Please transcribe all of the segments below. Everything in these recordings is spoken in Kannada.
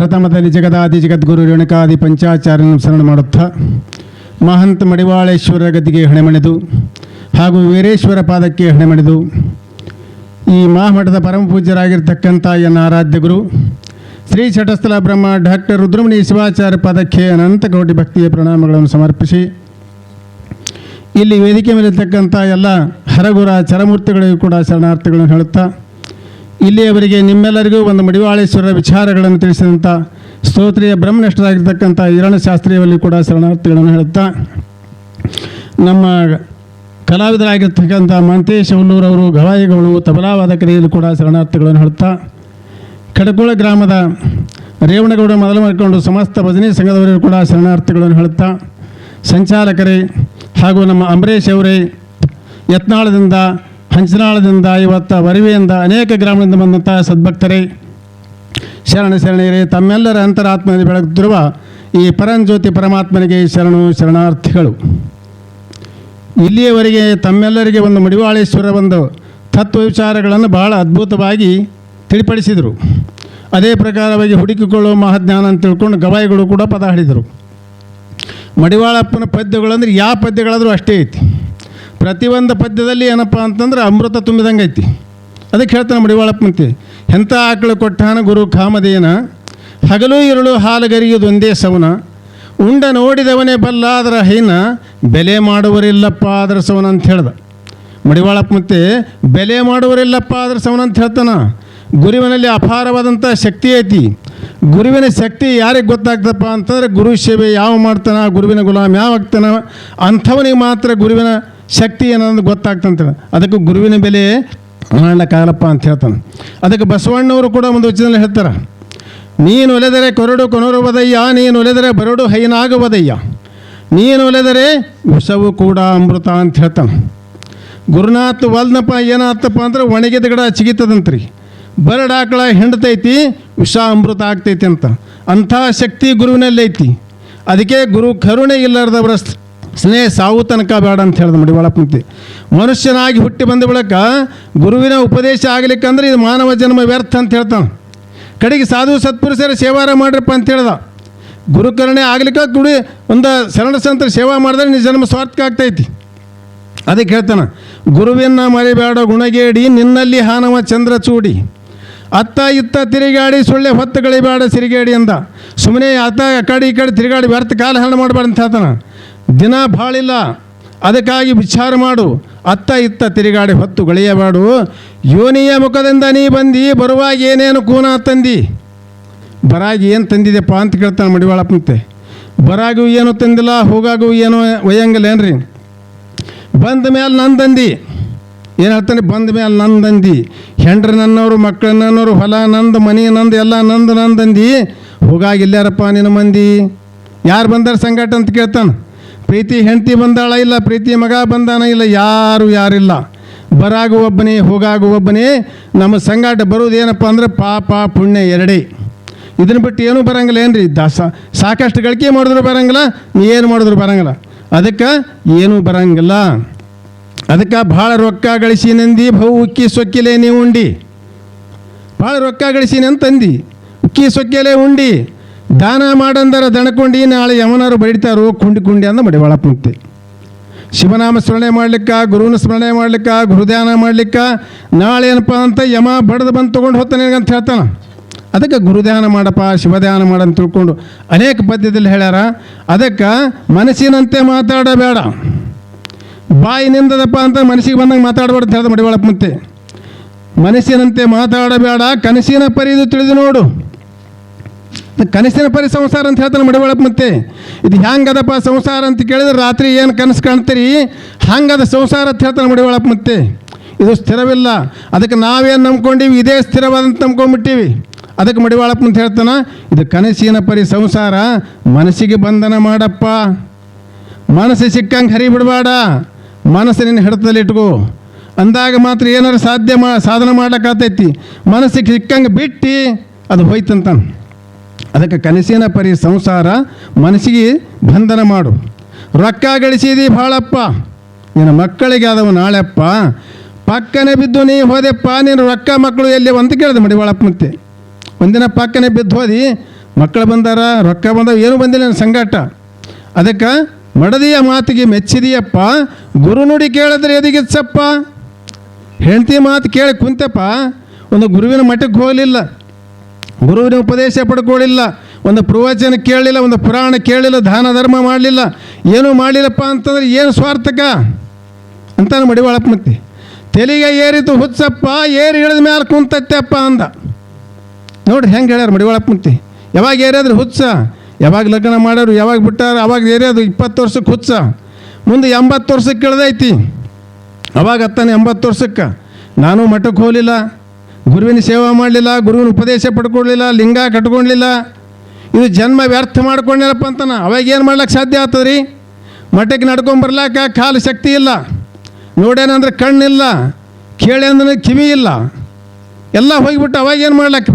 ಪ್ರಥಮದಲ್ಲಿ ಜಗದಾದಿ ಜಗದ್ಗುರು ರೇಣುಕಾದಿ ಪಂಚಾಚಾರ್ಯನ ಶರಣ ಮಾಡುತ್ತಾ ಮಹಂತ ಮಡಿವಾಳೇಶ್ವರ ಗದಿಗೆ ಹಣೆಮಣೆದು ಹಾಗೂ ವೀರೇಶ್ವರ ಪಾದಕ್ಕೆ ಹಣೆಮಣೆದು ಈ ಮಹಾಮಠದ ಪರಮ ಪೂಜ್ಯರಾಗಿರ್ತಕ್ಕಂಥ ಎನ್ನ ಆರಾಧ್ಯ ಗುರು ಶ್ರೀ ಷಟಸ್ಥಲ ಬ್ರಹ್ಮ ಡಾಕ್ಟರ್ ರುದ್ರಮಣಿ ಶಿವಾಚಾರ್ಯ ಪದಕ್ಕೆ ಅನಂತ ಕೋಟಿ ಭಕ್ತಿಯ ಪ್ರಣಾಮಗಳನ್ನು ಸಮರ್ಪಿಸಿ ಇಲ್ಲಿ ವೇದಿಕೆ ಮೇಲಿರ್ತಕ್ಕಂಥ ಎಲ್ಲ ಹರಗುರ ಚರಮೂರ್ತಿಗಳಿಗೂ ಕೂಡ ಶರಣಾರ್ಥಿಗಳನ್ನು ಹೇಳುತ್ತಾ ಇಲ್ಲಿಯವರೆಗೆ ನಿಮ್ಮೆಲ್ಲರಿಗೂ ಒಂದು ಮಡಿವಾಳೇಶ್ವರ ವಿಚಾರಗಳನ್ನು ತಿಳಿಸಿದಂಥ ಸ್ತೋತ್ರಿಯ ಬ್ರಹ್ಮನಿಷ್ಠರಾಗಿರ್ತಕ್ಕಂಥ ಶಾಸ್ತ್ರೀಯವಲ್ಲಿ ಕೂಡ ಶರಣಾರ್ಥಿಗಳನ್ನು ಹೇಳುತ್ತಾ, ನಮ್ಮ ಕಲಾವಿದರಾಗಿರ್ತಕ್ಕಂಥ ಮಂತೇಶ್ ಹುಲ್ಲೂರವರು ಗವಾಯಿಗಳು ತಬಲಾವಾದಕರಿಯಲ್ಲಿ ಕೂಡ ಶರಣಾರ್ಥಿಗಳನ್ನು ಹೇಳುತ್ತಾ, ಕಡಕೋಳ ಗ್ರಾಮದ ರೇವಣಗೌಡ ಮೊದಲು ಮಾಡಿಕೊಂಡು ಸಮಸ್ತ ಭಜನೆ ಸಂಘದವರಿಗೂ ಕೂಡ ಶರಣಾರ್ಥಿಗಳನ್ನು ಹೇಳುತ್ತಾ, ಸಂಚಾಲಕರೇ ಹಾಗೂ ನಮ್ಮ ಅಂಬರೀಷ್ ಅವರೇ, ಯತ್ನಾಳದಿಂದ ಹಂಚನಾಳದಿಂದ ಇವತ್ತು ವರಿವೆಯಿಂದ ಅನೇಕ ಗ್ರಾಮದಿಂದ ಬಂದಂಥ ಸದ್ಭಕ್ತರೇ, ಶರಣ ಶರಣೆಯರೇ, ತಮ್ಮೆಲ್ಲರ ಅಂತರಾತ್ಮದಲ್ಲಿ ಬೆಳಗುತ್ತಿರುವ ಈ ಪರಂಜ್ಯೋತಿ ಪರಮಾತ್ಮನಿಗೆ ಶರಣು ಶರಣಾರ್ಥಿಗಳು. ಇಲ್ಲಿಯವರೆಗೆ ತಮ್ಮೆಲ್ಲರಿಗೆ ಒಂದು ಮಡಿವಾಳೇಶ್ವರ ಒಂದು ತತ್ವ ವಿಚಾರಗಳನ್ನು ಬಹಳ ಅದ್ಭುತವಾಗಿ ತಿಳಿಪಡಿಸಿದರು. ಅದೇ ಪ್ರಕಾರವಾಗಿ ಹುಡುಕಿಕೊಳ್ಳುವ ಮಹಾಜ್ಞಾನ ಅಂತ ತಿಳ್ಕೊಂಡು ಗವಾಯಿಗಳು ಕೂಡ ಪದ ಹಾಡಿದರು. ಮಡಿವಾಳಪ್ಪನ ಪದ್ಯಗಳಂದ್ರೆ ಯಾವ ಪದ್ಯಗಳಾದರೂ ಅಷ್ಟೇ ಐತಿ. ಪ್ರತಿಯೊಂದು ಪದ್ಯದಲ್ಲಿ ಏನಪ್ಪ ಅಂತಂದ್ರೆ ಅಮೃತ ತುಂಬಿದಂಗೆ ಐತಿ. ಅದಕ್ಕೆ ಹೇಳ್ತಾನೆ ಮಡಿವಾಳಪ್ಪ ಮತ್ತೆ ಎಂಥ ಆಕಳು ಕೊಟ್ಟಾನ ಗುರು ಕಾಮದೇನ ಹಗಲು ಇರುಳು ಹಾಲುಗರಿಯುದೊಂದೇ ಸವನ. ಉಂಡ ನೋಡಿದವನೇ ಬಲ್ಲ ಅದರ ಹೈನ, ಬೆಲೆ ಮಾಡುವರಿಲ್ಲಪ್ಪ ಅದರ ಸವನ ಅಂತ ಹೇಳ್ದ. ಮಡಿವಾಳಪ್ಪ ಮತ್ತೆ ಬೆಲೆ ಮಾಡುವರಿಲ್ಲಪ್ಪ ಅದರ ಸವನ ಅಂತ ಹೇಳ್ತಾನ? ಗುರುವಿನಲ್ಲಿ ಅಪಾರವಾದಂಥ ಶಕ್ತಿ ಐತಿ. ಗುರುವಿನ ಶಕ್ತಿ ಯಾರಿಗೆ ಗೊತ್ತಾಗ್ತಪ್ಪ ಅಂತಂದರೆ ಗುರು ಸೇವೆ ಯಾವ ಮಾಡ್ತಾನ? ಗುರುವಿನ ಗುಲಾಮ್ ಯಾವ ಆಗ್ತಾನ ಅಂಥವನಿಗೆ ಮಾತ್ರ ಗುರುವಿನ ಶಕ್ತಿ ಏನನ್ನೋದು ಗೊತ್ತಾಗ್ತಂತ ಅದಕ್ಕೆ ಗುರುವಿನ ಬೆಲೆ ಮಾಡ್ಲಿಕ್ಕಾಗಲ್ಲಪ್ಪ ಅಂತ ಹೇಳ್ತಾನೆ. ಅದಕ್ಕೆ ಬಸವಣ್ಣವರು ಕೂಡ ಒಂದು ವಚನದಲ್ಲಿ ಹೇಳ್ತಾರೆ. ನೀನು ಒಲೆದರೆ ಕೊರಡು ಕೊನರುವುದಯ್ಯ ನೀನು ಒಲೆದರೆ ಬರಡು ಹೈನಾಗುವುದಯ್ಯ ನೀನು ಒಲೆದರೆ ವಿಷವು ಕೂಡ ಅಮೃತ ಅಂತ ಹೇಳ್ತಾನೆ. ಗುರುನಾಥ್ ವಲ್ನಪ್ಪ ಏನಾಗ್ತಪ್ಪ ಅಂದ್ರೆ ಒಣಗಿದ ಗಿಡ ಚಿಗಿತದಂತ್ರಿ. ಬರಡ ಆಕಳ ಹಿಂಡ್ತೈತಿ, ವಿಷ ಅಮೃತ ಆಗ್ತೈತಿ ಅಂತ. ಅಂಥ ಶಕ್ತಿ ಗುರುವಿನಲ್ಲಿ ಐತಿ ಅದಕ್ಕೆ ಗುರು ಕರುಣೆ ಇಲ್ಲಾರ್ದವರ ಸ್ನೇಹ ಸಾವು ತನಕ ಬೇಡ ಅಂತ ಹೇಳ್ದ ಮಡಿವಾಳಪ್ಪಂತೆ ಮನುಷ್ಯನಾಗಿ ಹುಟ್ಟಿ ಬಂದ ಬಳಿಕ ಗುರುವಿನ ಉಪದೇಶ ಆಗ್ಲಿಕ್ಕಂದ್ರೆ ಇದು ಮಾನವ ಜನ್ಮ ವ್ಯರ್ಥ ಅಂತ ಹೇಳ್ತಾನೆ. ಕಡೆಗೆ ಸಾಧು ಸತ್ಪುರುಷರ ಸೇವಾರ ಮಾಡ್ರಪ್ಪ ಅಂತ ಹೇಳ್ದ. ಗುರುಕರಣೆ ಆಗ್ಲಿಕ್ಕೆ ಗುಡಿ ಒಂದು ಶರಣ ಸಂತರ ಸೇವಾ ಮಾಡಿದ್ರೆ ನಿನ್ನ ಜನ್ಮ ಸ್ವಾರ್ಥಕ ಆಗ್ತೈತಿ ಅದಕ್ಕೆ ಹೇಳ್ತಾನೆ, ಗುರುವಿನ ಮರಿಬೇಡ ಗುಣಗೇಡಿ, ನಿನ್ನಲ್ಲಿ ಹಾನವ ಚಂದ್ರ ಚೂಡಿ. ಅತ್ತ ಇತ್ತ ತಿರುಗಾಡಿ, ಸೊಳ್ಳೆ ಹೊತ್ತು ಗಳಿಬೇಡ ಸಿರಿಗೇಡಿ ಅಂದ. ಸುಮ್ಮನೆ ಅತ್ತ ಕಡೆ ಈ ಕಡೆ ತಿರುಗಾಡಿ ವ್ಯರ್ಥ ಕಾಲ ಹರಣ ಮಾಡಬಾರ್ದು ಅಂತ ಹೇಳ್ತಾನೆ. ದಿನ ಬಾಳಿಲ್ಲ ಅದಕ್ಕಾಗಿ ವಿಚಾರ ಮಾಡು. ಅತ್ತ ಇತ್ತ ತಿರುಗಾಡಿ ಹೊತ್ತು ಗಳೆಯಬಾಡು. ಯೋನಿಯ ಮುಖದಿಂದ ನೀ ಬಂದು, ಬರುವಾಗ ಏನೇನು ಕೂನ ತಂದಿ? ಬರಾಗಿ ಏನು ತಂದಿದೆಪ್ಪ ಅಂತ ಕೇಳ್ತಾನೆ ಮಡಿವಾಳಪ್ಪಂತೆ ಬರಾಗೂ ಏನು ತಂದಿಲ್ಲ, ಹೋಗಾಗೂ ಏನು ಒಯ್ಯಂಗಿಲ್ಲ ಏನ್ರಿ? ಬಂದ ಮೇಲೆ ನಂದಂದಿ ಏನು ಹೇಳ್ತಾನೆ? ಬಂದ ಮೇಲೆ ನಂದಂದಿ ಹೆಂಡ್ರ ನನ್ನವರು ಮಕ್ಕಳು ನನ್ನವರು ಹೊಲ ನಂದು, ಮನೆ ನಂದು, ಎಲ್ಲ ನಂದು ನಂದಂದಿ ಹೋಗಾಗಿಲ್ಲಾರಪ್ಪ ನಿನ್ನ ಮಂದಿ? ಯಾರು ಬಂದಾರ ಸಂಗಾಟ ಅಂತ ಕೇಳ್ತಾನೆ. ಪ್ರೀತಿ ಹೆಂಡತಿ ಬಂದಾಳ ಇಲ್ಲ, ಪ್ರೀತಿ ಮಗ ಬಂದಾನ ಇಲ್ಲ, ಯಾರು ಯಾರಿಲ್ಲ. ಬರಾಗು ಒಬ್ಬನೇ ಹೋಗಾಗು ಒಬ್ಬನೇ ನಮ್ಮ ಸಂಗಾಟ ಬರೋದೇನಪ್ಪ ಅಂದ್ರೆ ಪಾಪ ಪುಣ್ಯ ಎರಡೇ. ಇದನ್ನ ಬಿಟ್ಟು ಏನೂ ಬರಂಗಿಲ್ಲ ಏನ್ರಿ? ದಾಸ ಸಾಕಷ್ಟು ಗಳಿಕೆ ಮಾಡಿದ್ರು ಬರಂಗಿಲ್ಲ, ನೀ ಏನು ಮಾಡಿದ್ರು ಬರಂಗಿಲ್ಲ. ಅದಕ್ಕೆ ಏನೂ ಬರಂಗಿಲ್ಲ. ಅದಕ್ಕೆ ಭಾಳ ರೊಕ್ಕ ಗಳಿಸಿ ನಂದಿ ಬಹು ಉಕ್ಕಿ ಸೊಕ್ಕಿಲೆ ನೀವು ಉಂಡಿ. ಭಾಳ ರೊಕ್ಕ ಗಳಿಸಿನಿ ಅಂತಂದು ಉಕ್ಕಿ ಸೊಕ್ಕಿಲೆ ಉಂಡಿ. ದಾನ ಮಾಡಂದರ ದಣಕೊಂಡಿ ನಾಳೆ ಯಮನರು ಬಡಿತಾರೋ ಕುಂಡಿ ಕುಂಡಿ ಅಂದ ಮಡಿವಾಳ ಪುಂಕ್ತಿ ಶಿವನಾಮ ಸ್ಮರಣೆ ಮಾಡ್ಲಿಕ್ಕೆ, ಗುರುವಿನ ಸ್ಮರಣೆ ಮಾಡ್ಲಿಕ್ಕೆ, ಗುರುಧ್ಯಾನ ಮಾಡ್ಲಿಕ್ಕೆ, ನಾಳೆ ಏನಪ್ಪ ಅಂತ ಯಮ ಬಡ್ದು ಬಂದು ತೊಗೊಂಡು ಹೋಗ್ತಾನೆ ಅಂತ ಹೇಳ್ತಾನೆ. ಅದಕ್ಕೆ ಗುರುಧ್ಯಾನ ಮಾಡಪ್ಪ, ಶಿವಧ್ಯಾನ ಮಾಡಂತ ತಿಳ್ಕೊಂಡು ಅನೇಕ ಪದ್ಯದಲ್ಲಿ ಹೇಳ್ಯಾರ. ಅದಕ್ಕೆ ಮನಸ್ಸಿನಂತೆ ಮಾತಾಡಬೇಡ. ಬಾಯಿ ನಿಂದದಪ್ಪ ಅಂತ ಮನಸ್ಸಿಗೆ ಬಂದಂಗೆ ಮಾತಾಡಬೇಡ ಅಂತ ಹೇಳ್ದ ಮಡಿವಾಳಪ್ಪ ಮತ್ತೆ ಮನಸ್ಸಿನಂತೆ ಮಾತಾಡಬೇಡ, ಕನಸಿನ ಪರಿದು ತಿಳಿದು ನೋಡು. ಕನಸಿನ ಪರಿ ಸಂಸಾರ ಅಂತ ಹೇಳ್ತಾನೆ ಮಡಿವಳಪ್ಪ ಮತ್ತೆ. ಇದು ಹ್ಯಾಂಗದಪ್ಪ ಸಂಸಾರ ಅಂತ ಕೇಳಿದ್ರೆ ರಾತ್ರಿ ಏನು ಕನಸು ಕಾಣ್ತೀರಿ? ಹಂಗದ ಸಂಸಾರ ಅಂತ ಹೇಳ್ತಾನೆ ಮಡಿವಳಪ್ಪ ಮತ್ತೆ. ಇದು ಸ್ಥಿರವಿಲ್ಲ. ಅದಕ್ಕೆ ನಾವೇನು ನಂಬ್ಕೊಂಡೀವಿ? ಇದೇ ಸ್ಥಿರವಾದಂತ ನಂಬ್ಕೊಂಡ್ಬಿಟ್ಟೀವಿ. ಅದಕ್ಕೆ ಮಡಿವಾಳಪ್ಪ ಅಂತ ಹೇಳ್ತಾನೆ, ಇದು ಕನಸಿನ ಪರಿ ಸಂಸಾರ ಮನಸ್ಸಿಗೆ ಬಂಧನ ಮಾಡಪ್ಪ. ಮನಸ್ಸು ಸಿಕ್ಕಂಗೆ ಹರಿ ಬಿಡಬೇಡ ಮನಸ್ಸು ನಿನ್ನ ಹಿಡಿತದಲ್ಲಿ ಇಟ್ಕೋ. ಅಂದಾಗ ಮಾತ್ರ ಏನಾರು ಸಾಧ್ಯ ಮಾ ಸಾಧನೆ ಮಾಡೋಕ್ಕಾಗ್ತೈತಿ ಮನಸ್ಸಿಗೆ ಸಿಕ್ಕಂಗೆ ಬಿಟ್ಟು ಅದು ಹೋಯ್ತಂತಾನೆ. ಅದಕ್ಕೆ ಕನಸಿನ ಪರಿ ಸಂಸಾರ ಮನಸ್ಸಿಗೆ ಬಂಧನ ಮಾಡು. ರೊಕ್ಕ ಗಳಿಸಿದಿ ಭಾಳಪ್ಪ, ನಿನ್ನ ಮಕ್ಕಳಿಗೆ ಆದವು ನಾಳೆಪ್ಪ. ಪಕ್ಕನೆ ಬಿದ್ದು ನೀ ಹೋದೆಪ್ಪ ನೀನು ರೊಕ್ಕ ಮಕ್ಕಳು ಎಲ್ಲಿ ಅಂತ ಕೇಳಿದೆ ಮಡಿವಾಳಪ್ಪ ಮತ್ತೆ ಒಂದಿನ ಪಕ್ಕನೆ ಬಿದ್ದು ಹೋದಿ, ಮಕ್ಕಳು ಬಂದಾರ, ರೊಕ್ಕ ಬಂದವ, ಏನು ಬಂದಿಲ್ಲ ನನ್ನ ಸಂಗಾಟ. ಅದಕ್ಕೆ ಮಡದಿಯ ಮಾತಿಗೆ ಮೆಚ್ಚಿದೆಯಪ್ಪ ಗುರುನುಡಿ ಕೇಳಿದ್ರೆ ಎದಿಗಿಚ್ಚಪ್ಪ ಹೆಂಡತಿ ಮಾತು ಕೇಳಿ ಕುಂತಪ್ಪ ಒಂದು ಗುರುವಿನ ಮಠಕ್ಕೆ ಹೋಗಲಿಲ್ಲ. ಗುರುವಿನ ಉಪದೇಶ ಪಡ್ಕೊಳ್ಳಿಲ್ಲ, ಒಂದು ಪ್ರವಚನ ಕೇಳಲಿಲ್ಲ, ಒಂದು ಪುರಾಣ ಕೇಳಲಿಲ್ಲ, ದಾನ ಧರ್ಮ ಮಾಡಲಿಲ್ಲ, ಏನೂ ಮಾಡಲಿಲ್ಲಪ್ಪ ಅಂತಂದ್ರೆ ಏನು ಸ್ವಾರ್ಥಕ? ಅಂತಾನೆ ಮಡಿವಾಳಪ್ಪ ಮತ್ತೆ ತೆಲಿಗೆ ಏರಿತು, ಹುಚ್ಚಪ್ಪ, ಏರಿ ಇಳಿದ ಮೇಲೆ ಕುಂತತ್ತೆಪ್ಪ ಅಂದ. ನೋಡ್ರಿ ಹೆಂಗೆ ಹೇಳ್ಯಾರ ಮಡಿವಾಳಪ್ಪ ಮತ್ತೆ ಯಾವಾಗ ಏರಿಯಾದ್ರೆ ಹುಚ್ಚ, ಯಾವಾಗ ಲಗ್ನ ಮಾಡೋರು ಯಾವಾಗ ಬಿಟ್ಟಾರ, ಅವಾಗ ಏರಿಯೋದು ಇಪ್ಪತ್ತು ವರ್ಷಕ್ಕೆ ಹುಚ್ಚ. ಮುಂದೆ ಎಂಬತ್ತು ವರ್ಷಕ್ಕೆ ಇಳ್ದೈತಿ ಅವಾಗ ಹತ್ತಾನೆ ಎಂಬತ್ತು ವರ್ಷಕ್ಕೆ. ನಾನು ಮಠಕ್ಕೆ ಹೋಗಲಿಲ್ಲ. ಗುರುವಿನ ಸೇವಾ ಮಾಡಲಿಲ್ಲ, ಗುರುವಿನ ಉಪದೇಶ ಪಡ್ಕೊಳ್ಳಿಲ್ಲ, ಲಿಂಗ ಕಟ್ಕೊಳ್ಲಿಲ್ಲ ಇದು ಜನ್ಮ ವ್ಯರ್ಥ ಮಾಡ್ಕೊಂಡೇನಪ್ಪ ಅಂತಾನೆ? ಅವಾಗ ಏನು ಮಾಡ್ಲಿಕ್ಕೆ ಸಾಧ್ಯ ಆಗ್ತದೆ ರೀ ಮಠಕ್ಕೆ ನಡ್ಕೊಂಬರ್ಲಾಕ ಕಾಲು ಶಕ್ತಿ ಇಲ್ಲ. ನೋಡೇನಂದ್ರೆ ಕಣ್ಣಿಲ್ಲ ಕೇಳೇನಂದ್ರೆ ಕಿವಿ ಇಲ್ಲ. ಎಲ್ಲ ಹೋಗಿಬಿಟ್ಟು ಅವಾಗ ಏನು ಮಾಡ್ಲಾಕೆ?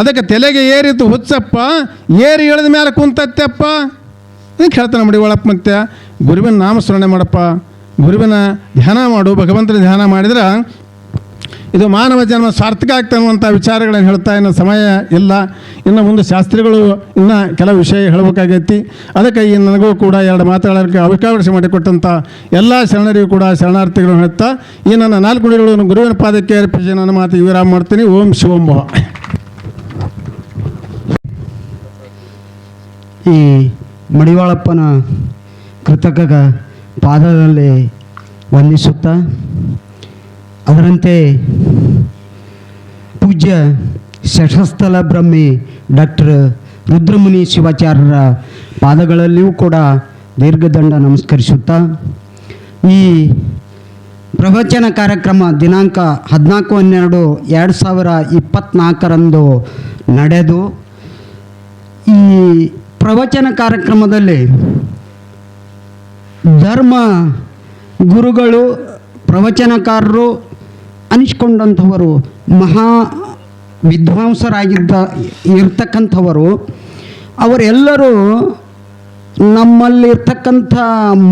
ಅದಕ್ಕೆ ತಲೆಗೆ ಏರಿತು ಹುಚ್ಚಪ್ಪ, ಏರಿ ಇಳಿದ ಮೇಲೆ ಕುಂತತ್ತೆಪ್ಪ ಅದಕ್ಕೆ ಹೇಳ್ತಾನೆ ಮಡಿ ಒಳಪ್ಪ ಮತ್ತೆ ಗುರುವಿನ ನಾಮಸ್ಮರಣೆ ಮಾಡಪ್ಪ. ಗುರುವಿನ ಧ್ಯಾನ ಮಾಡು, ಭಗವಂತನ ಧ್ಯಾನ ಮಾಡಿದ್ರೆ ಇದು ಮಾನವ ಜನ್ಮ ಸಾರ್ಥಕ ಆಗ್ತಾ ಅನ್ನುವಂಥ ವಿಚಾರಗಳನ್ನು ಹೇಳ್ತಾ ಇನ್ನು ಸಮಯ ಇಲ್ಲ. ಇನ್ನು ಮುಂದೆ ಶಾಸ್ತ್ರಿಗಳು ಇನ್ನು ಕೆಲವು ವಿಷಯ ಹೇಳಬೇಕಾಗೈತಿ. ಅದಕ್ಕೆ ಈ ನನಗೂ ಕೂಡ ಎರಡು ಮಾತಾಡೋಕ್ಕೆ ಅವಕಾಶ ಮಾಡಿಕೊಟ್ಟಂಥ ಎಲ್ಲ ಶರಣರಿಗೂ ಕೂಡ ಶರಣಾರ್ಥಿಗಳನ್ನು ಹೇಳ್ತಾ, ಈ ನನ್ನ ನಾಲ್ಕು ನುಡಿಗಳನ್ನು ಗುರುವಿನ ಪಾದಕ್ಕೆ ಅರ್ಪಿಸಿ ನನ್ನ ಮಾತು ವಿರಾಮ ಮಾಡ್ತೀನಿ. ಓಂ ಶಿವಂಭವ ಈ ಮಡಿವಾಳಪ್ಪನ ಕೃತಕ ಪಾದದಲ್ಲಿ ವಂದಿಸುತ್ತಾ ಅದರಂತೆ ಪೂಜ್ಯ ಶಶಸ್ಥಲ ಬ್ರಹ್ಮಿ ಡಾಕ್ಟರ್ ರುದ್ರಮುನಿ ಶಿವಾಚಾರ್ಯರ ಪಾದಗಳಲ್ಲಿಯೂ ಕೂಡ ದೀರ್ಘದಂಡ ನಮಸ್ಕರಿಸುತ್ತಾ, ಈ ಪ್ರವಚನ ಕಾರ್ಯಕ್ರಮ ದಿನಾಂಕ ಹದಿನಾಲ್ಕು ಹನ್ನೆರಡು ಎರಡು ಸಾವಿರ ಇಪ್ಪತ್ತ್ನಾಲ್ಕರಂದು ನಡೆದು, ಈ ಪ್ರವಚನ ಕಾರ್ಯಕ್ರಮದಲ್ಲಿ ಧರ್ಮ ಗುರುಗಳು, ಪ್ರವಚನಕಾರರು ಅನಿಸ್ಕೊಂಡಂಥವರು, ಮಹಾ ವಿದ್ವಾಂಸರಾಗಿದ್ದ, ಇರ್ತಕ್ಕಂಥವರು, ಅವರೆಲ್ಲರೂ ನಮ್ಮಲ್ಲಿರ್ತಕ್ಕಂಥ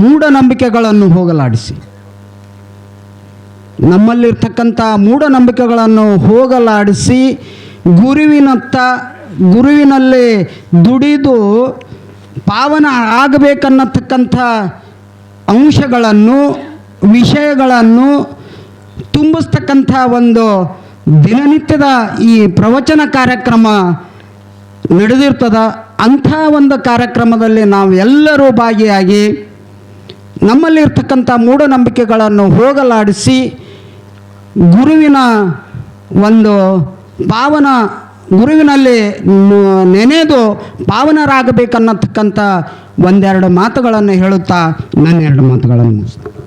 ಮೂಢನಂಬಿಕೆಗಳನ್ನು ಹೋಗಲಾಡಿಸಿ. ನಮ್ಮಲ್ಲಿರ್ತಕ್ಕಂಥ ಮೂಢನಂಬಿಕೆಗಳನ್ನು ಹೋಗಲಾಡಿಸಿ, ಗುರುವಿನತ್ತ, ಗುರುವಿನಲ್ಲಿ ದುಡಿದು ಪಾವನ ಆಗಬೇಕನ್ನತಕ್ಕಂಥ ಅಂಶಗಳನ್ನು, ವಿಷಯಗಳನ್ನು ತುಂಬಿಸ್ತಕ್ಕಂಥ ಒಂದು ದಿನನಿತ್ಯದ ಈ ಪ್ರವಚನ ಕಾರ್ಯಕ್ರಮ ನಡೆದಿರ್ತದ. ಅಂಥ ಒಂದು ಕಾರ್ಯಕ್ರಮದಲ್ಲಿ ನಾವೆಲ್ಲರೂ ಭಾಗಿಯಾಗಿ ನಮ್ಮಲ್ಲಿರ್ತಕ್ಕಂಥ ಮೂಢನಂಬಿಕೆಗಳನ್ನು ಹೋಗಲಾಡಿಸಿ ಗುರುವಿನ ಒಂದು ಪಾವನ ಗುರುವಿನಲ್ಲಿ ನೆನೆದು ಪಾವನರಾಗಬೇಕನ್ನತಕ್ಕಂಥ ಒಂದೆರಡು ಮಾತುಗಳನ್ನು ಹೇಳುತ್ತಾ ನನ್ನ ಎರಡು ಮಾತುಗಳನ್ನು ಮುಗಿಸ್ತೇನೆ.